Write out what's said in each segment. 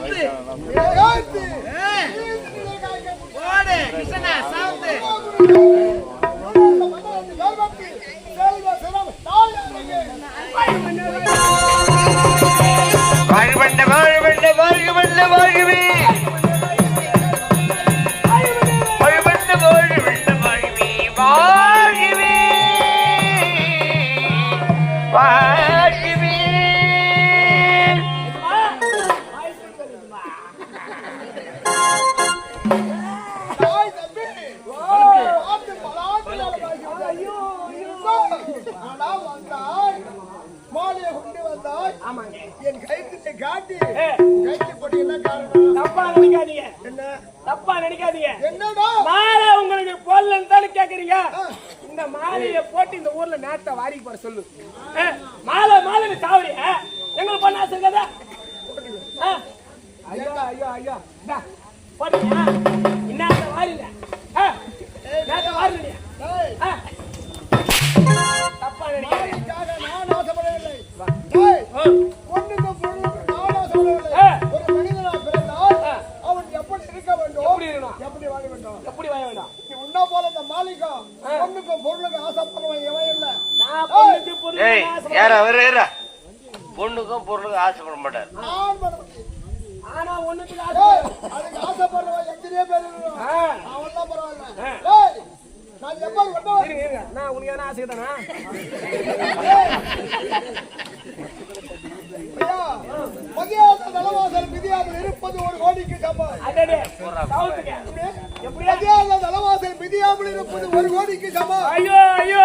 சாவுத்து சாவுத்து ஓடு கிருஷ்ணா சாவுத்து தப்பா நினைக்காதீங்க. மாலை உங்களுக்கு போடலன்னு தானே கேக்குறீங்க? இந்த மாலையை போட்டு இந்த ஊர்ல நேரத்தை வாரி போட சொல்லு. மாலை மாலை சாவரி எங்களுக்கு பண்ண ஆசை இருக்கதா? ஐயா ஐயா ஐயா. போட்டியா என்ன ஒண்ணுக்கு அதுக்கு ஆசைப்படுறவன் அவன் தான் பரவாயில்ல. நான் எப்ப நான் உனக்கு எதனா ஆசை தானா? மகியாசல் மிதியாவில் இருப்பது ஒரு கோடிக்கு சமம் மகியாசல் மிதியாவில் இருப்பது ஒரு கோடிக்கு சமம் ஐயோ ஐயோ.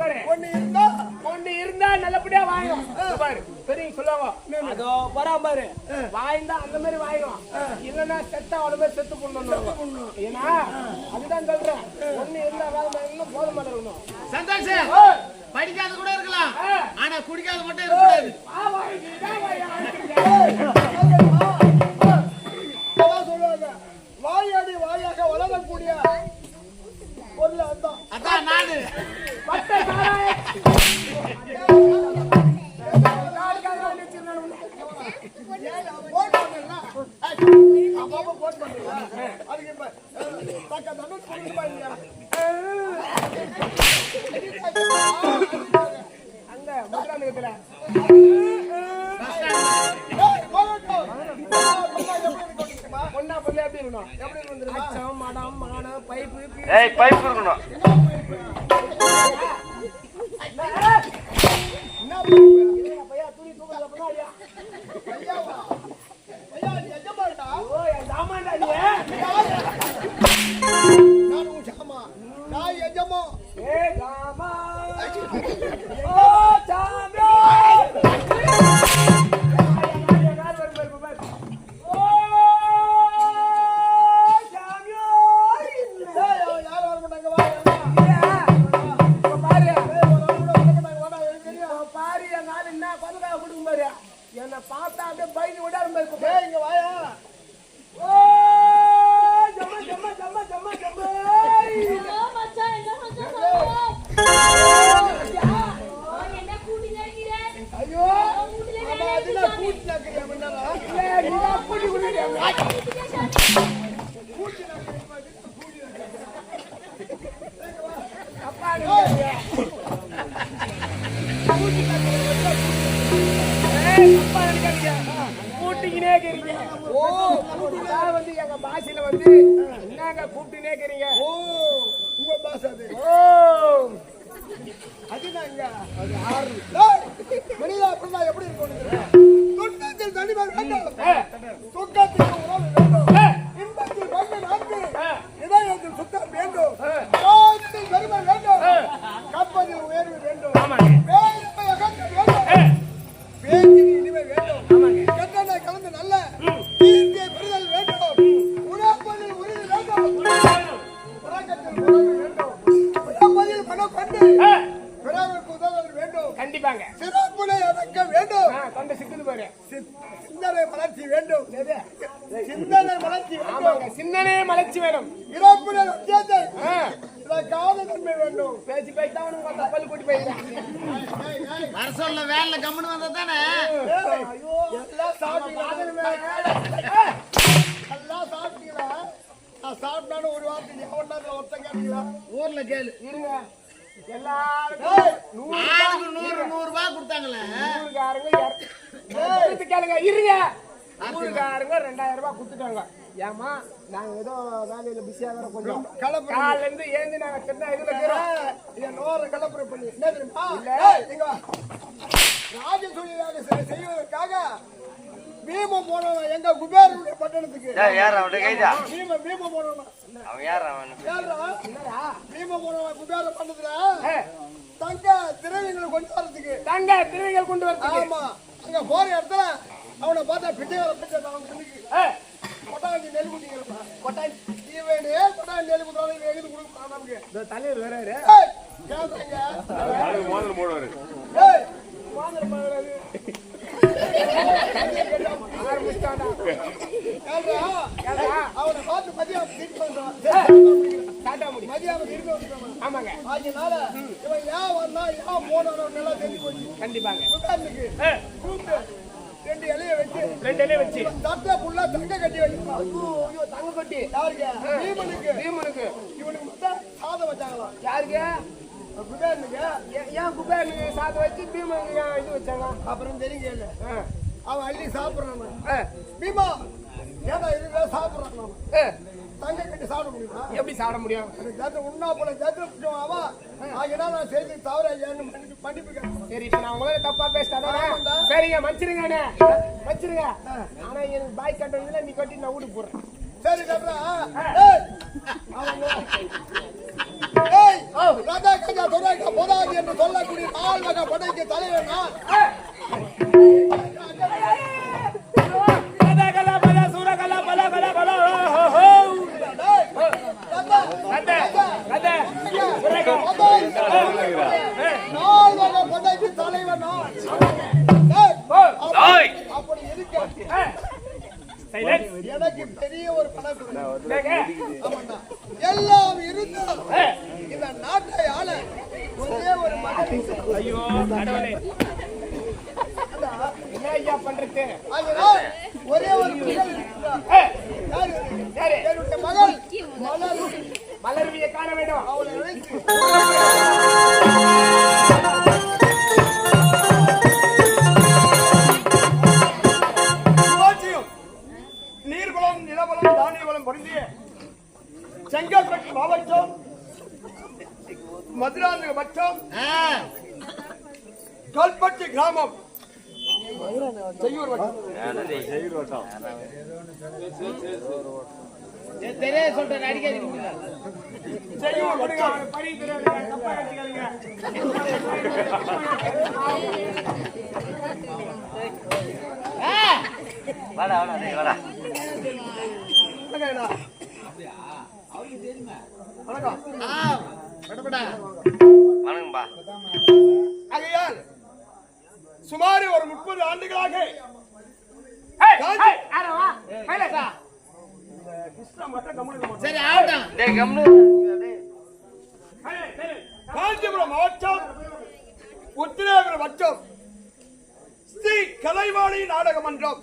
பாரு. ஒண்ணு இருந்தா? ஒண்ணு இருந்தா நல்லபடியா வாங்கும் பாரு பெரிய சொல்லுவாங்க பாரு. வாய்ந்தா அந்த மாதிரி வாங்கும் இல்லைன்னா செத்தா அவ்வளவு பேர் செத்து பண்ணணும் ஏன்னா அதுதான் சொல்றேன். ஒண்ணு போத மாட்டேங்கணும் சந்தோஷம் படிக்காது கூட இருக்கலாம். ஆனா குடிக்காது மட்டும் இருக்கக்கூடாது. வாயாடி வாயாக வளரக்கூடிய பொருள் அதான். அதான் பட்ட பொண்ணா பொண்ணு எப்படி இருக்கணும்? எப்படி இருக்கணும் அச்சம் மடம் மான பைப்பு ஏய் பைப்பு இருக்கணும். என்ன நான் உன் நான் எஜமா ஏ ஜாமா கண்டிப்பாங்க சிறப்புல எனக்கு வேண்டும். தொண்டை சிக்குது பாரு. சிந்தனை வளர்ச்சி வேண்டும். சிந்தனை வளர்ச்சி வேண்டும். ஆமாங்க சின்னனே மலைச்சு வேணும் இறப்புல இதற்காக நன்மை வேண்டும். பேச்சு பேச்சு தான் உனக்கு அந்த பல்லு கூட்டி போயிருக்கேன் வர சொல்ல கம்முன்னு வந்தா தானே எல்லாம் சாப்பிட்டீங்களா? எல்லாம் சாப்பிட்டீங்களா? நான் சாப்பிட்டாலும் ஒரு வார்த்தை எவன் ஒருத்தன் கேட்டீங்களா ஊர்ல கேளு. இருங்க. எல்லாருக்கும் நூறு நூறு நூறு ரூபாய் கொடுத்தாங்களே? கொடுத்து கேளுங்க இருங்க. ஊருக்காரங்க ரெண்டாயிரம் ரூபாய் கொடுத்துட்டாங்க. ஏமா நாங்க ஏதோ வேலையில பிஸியா வேற கொஞ்சம். காலைல இருந்து ஏந்து நாங்க சின்ன இதுல என் நோரை கலப்புரை பண்ணி. என்ன தெரியுமா? இல்ல. சில செய்வதற்காக பீமம் போனவன் எங்க குபேரனுடைய பட்டணத்துக்கு. பீம பீம போனவன். அவன் யார் அவன் பீம போனவன் குபேர பட்டணத்துல ஏ, தங்க திரவியங்களை கொண்டு வரதுக்கு. தங்க திருவிகள் கொண்டு வரதுக்கு. ஆமா. அங்க போற இடத்துல அவனை பார்த்தா பிச்சைக்கார பிச்சை அவன் கண்ணுக்கு கொட்டாஞ்சி நெல் குட்டிங்கிறப்ப கொட்டாஞ்சி இவனே கொட்டாஞ்சி நெல் குட்டாலும் இவன் எங்கிட்டு கொடுப்பான் நமக்கு? இந்த தலைவர் கேட்கறீங்க ஏய் வாங்குற மாதிரி ஆரம்பிச்சிட்டான்டா. கேள்றா ஆமாங்க அதனால இவன் ஏன் வந்தா ஏன் போனானோ நல்லா தெரிஞ்சு போச்சு கண்டிப்பாங்க. உட்கார்ந்துக்கு கூப்பிட்டு ரெண்டு இலைய வச்சு ரெண்டு இலையை வச்சு. தட்டை ஃபுல்லா தங்க கட்டி வைக்கிறான் ஐயோ தங்க கட்டி. யாருக்கு? பீமனுக்கு. பீமனுக்கு. இவனுக்கு மட்டும் சாதம் வச்சாங்களாம். யாருக்கு? குபேரனுக்கு. ஏன் குபேரனுக்கு சாதம் வச்சு பீமனுக்கு இது வச்சாங்க? அப்புறம் தெரியுங்க ஆ, அவன் அள்ளி சாப்பிடுறான். பீமா ஏன்னா இதுதான் சாப்பிடுறான்? தங்க கட்டி சாப்பிட முடியுமா? எப்படி சாப்பிட முடியும்? அந்த உண்ணா போல ஜாத்திர பிடிச்சவன் அவன் ஆகினா நான் செய்தி தவற ஐயான்னு மன்னிப்பு சரி இப்ப நான் உங்களை தப்பா ஆமாண்டா. சரிங்க மன்னிச்சிருங்க. மன்னிச்சிருங்க ஆனா எனக்கு பாய் கட்டுறதுல நீ கட்டி நான் வீட்டுக்கு போடுறேன் சரி கட்டுறா. ஏய். ராஜா கஜா துரைக்கா போதாது என்று சொல்லக்கூடிய நால் வகை படைக்கு தலைவர் நான் பெரிய ஒரு ஆமாண்டா. எல்லாம் இருந்தும் இந்த நாட்டை ஆள ஒரே ஒரு மகன் ஐயோ கடவுளே. என்ன ஐயா பண்றது? அதனால் ஒரே ஒரு மகள்? என்னுடைய மகள். மலர். மலர்வியை காண வேண்டும். அவளை தெரியாது சொல்றேன் நினைச்சுக்காதீங்க. வாடா வாடா வணக்கம்பா ஆகையால் சுமார் ஒரு முப்பது ஆண்டுகளாக சரி ஆகட்டும் டேய் கம்னு ஏய், ஏய், காஞ்சிபுரம் மாவட்டம் உத்திரேபுரம் வட்டம் ஸ்ரீ கலைவாணி நாடக மன்றம்.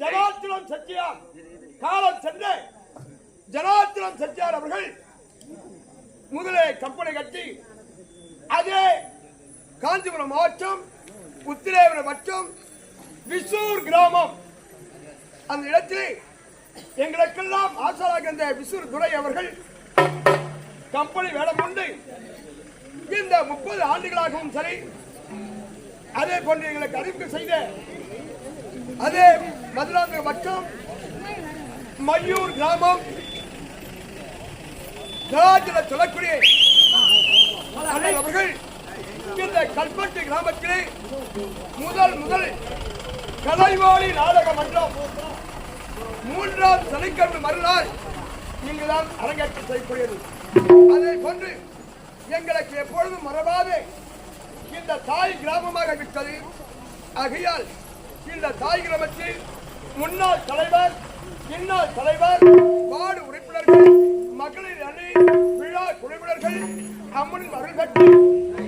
ஜனாத்திரம் சத்யார் காலம் சென்ற ஜனாத்திரம் சத்யார் அவர்கள் முதலே கம்பெனி கட்டி அதே காஞ்சிபுரம் மாவட்டம் உத்திரேபுரம் வட்டம் விசூர் கிராமம். அந்த இடத்தில் எங்களுக்கெல்லாம் ஆசராக இருந்த விசுறு துரை அவர்கள் கம்பெனி வேலை கொண்டு இந்த முப்பது ஆண்டுகளாகவும் சரி அதே போன்று எங்களுக்கு அறிவிப்பு செய்த அதே மதுராந்தக வட்டம் மையூர் கிராமம் கலாச்சார சொல்லக்கூடிய அவர்கள் இந்த கல்பட்டு கிராமத்திலே முதல் முதல் கலைவாணி நாடக மன்றம் மூன்றாம் சனிக்கிழமை மறுநாள் இங்குதான் அரங்கேற்றம் செய்யக்கூடியது. அதை போன்று எங்களுக்கு எப்பொழுதும் மறவாது. இந்த தாய் கிராமமாக விட்டது. ஆகையால் இந்த தாய் கிராமத்தில் முன்னாள் தலைவர் இன்னாள் தலைவர் வார்டு உறுப்பினர்கள் மகளிர் அணி விழா குழுவினர்கள் அம்மனின் அருள்